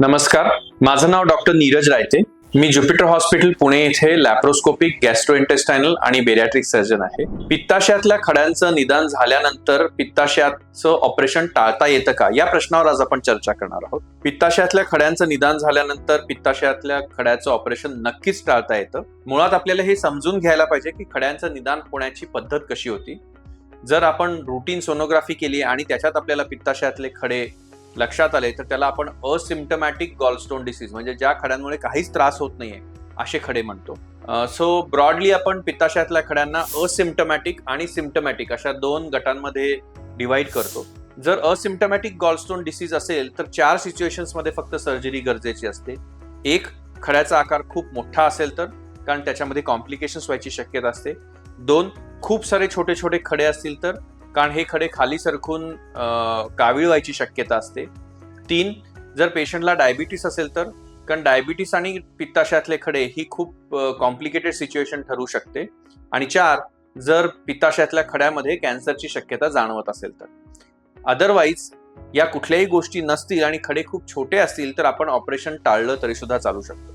नमस्कार माझं नाव डॉक्टर नीरज रायते. मी ज्युपिटर हॉस्पिटल पुणे येथे लॅप्रोस्कोपिक गॅस्ट्रोइंटेस्टायनल आणि बेरॅट्रिक सर्जन आहे. पित्ताशयातल्या खड्यांचं निदान झाल्यानंतर पित्ताशयाचं ऑपरेशन टाळता येतं का? या प्रश्नावर आज आपण चर्चा करणार आहोत. पित्ताशयातल्या खड्यांचं निदान झाल्यानंतर पित्ताशयातल्या खड्याचं ऑपरेशन नक्कीच टाळता येतं. मुळात आपल्याला हे समजून घ्यायला पाहिजे की खड्यांचं निदान होण्याची पद्धत कशी होती. जर आपण रुटीन सोनोग्राफी केली आणि त्याच्यात आपल्याला पित्ताशयातले खडे लक्षात आले तर त्याला आपण असिम्टमॅटिक गॉलस्टोन डिसीज म्हणजे ज्या खड्यांमुळे काहीच त्रास होत नाहीये असे खडे म्हणतो. सो ब्रॉडली आपण पित्ताशयातल्या खड्यांना असिम्टमॅटिक आणि सिम्टमॅटिक अशा दोन गटांमध्ये डिवाइड करतो. जर असिम्टमॅटिक गॉलस्टोन डिसीज असेल तर चार सिच्युएशन्समध्ये फक्त सर्जरी गरजेची असते. एक खड्याचा आकार खूप मोठा असेल तर कारण त्याच्यामध्ये कॉम्प्लिकेशन्स व्हायची शक्यता असते. दोन खूप सारे छोटे छोटे खडे असतील तर कारण हे खडे खाली सरकून कावीळ व्हायची शक्यता असते. तीन जर पेशंटला डायबिटीस असेल तर कारण डायबिटीस आणि पित्ताशयातले खडे ही खूप कॉम्प्लिकेटेड सिच्युएशन ठरू शकते. आणि चार जर पित्ताशयातल्या खड्यामध्ये कॅन्सरची शक्यता जाणवत असेल तर. अदरवाईज या कुठल्याही गोष्टी नसतील आणि खडे खूप छोटे असतील तर आपण ऑपरेशन टाळलं तरी सुद्धा चालू शकतो.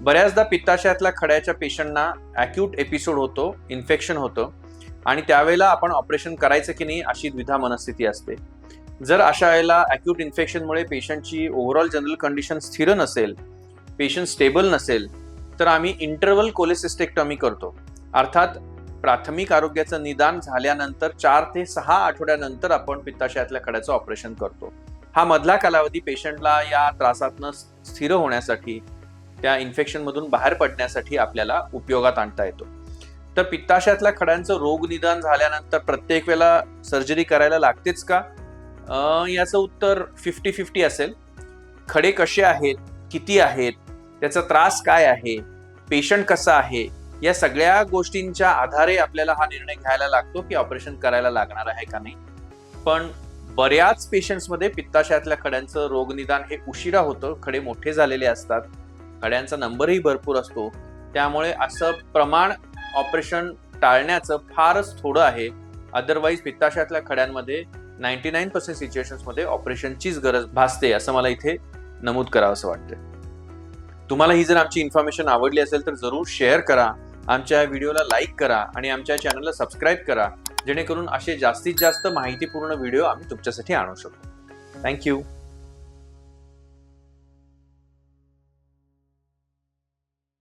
बऱ्याचदा पित्ताशयातल्या खड्याच्या पेशंटना अॅक्यूट एपिसोड होतो इन्फेक्शन होतं. आणि त्यावेळेला आपण ऑपरेशन करायचं की नाही अशी द्विधा मनस्थिती असते. जर अशा वेळेला अॅक्यूट इन्फेक्शनमुळे पेशंटची ओव्हरऑल जनरल कंडिशन स्थिर नसेल पेशंट स्टेबल नसेल तर आम्ही इंटरवल कोलेसिस्टेक्टॉमी करतो. अर्थात प्राथमिक आरोग्याचं निदान झाल्यानंतर चार ते सहा आठवड्यानंतर आपण पित्ताशयातल्या खड्याचं ऑपरेशन करतो. हा मधला कालावधी पेशंटला या त्रासातनं स्थिर होण्यासाठी त्या इन्फेक्शनमधून बाहेर पडण्यासाठी आपल्याला उपयोगात आणता येतो. तर पित्ताशयातल्या खड्यांचं रोग निदान झाल्यानंतर प्रत्येक वेळेला सर्जरी करायला लागतेच का? याचं उत्तर फिफ्टी फिफ्टी असेल. खडे कसे आहेत? किती आहेत? त्याचा त्रास काय आहे? पेशंट कसा आहे? या सगळ्या गोष्टींच्या आधारे आपल्याला हा निर्णय घ्यायला लागतो की ऑपरेशन करायला लागणार आहे का नाही. पण बऱ्याच पेशंट्समध्ये पित्ताशयातल्या खड्यांचं रोगनिदान हे उशिरा होतं. खडे मोठे झालेले असतात. खड्यांचा नंबरही भरपूर असतो. त्यामुळे असं प्रमाण ऑपरेशन टाळण्याचं फारच थोडं आहे. अदरवाईज पित्ताशयातल्या खड्यांमध्ये नाईन्टी नाईन पर्सेंट सिच्युएशन्समध्ये ऑपरेशनचीच गरज भासते असं मला इथे नमूद करावं असं वाटतं तुम्हाला ही जर आमची इन्फॉर्मेशन आवडली असेल तर जरूर शेअर करा. आमच्या व्हिडिओला लाईक करा आणि आमच्या चॅनलला सबस्क्राईब करा. जेणेकरून असे जास्तीत जास्त माहितीपूर्ण व्हिडिओ आम्ही तुमच्यासाठी आणू शकतो थँक्यू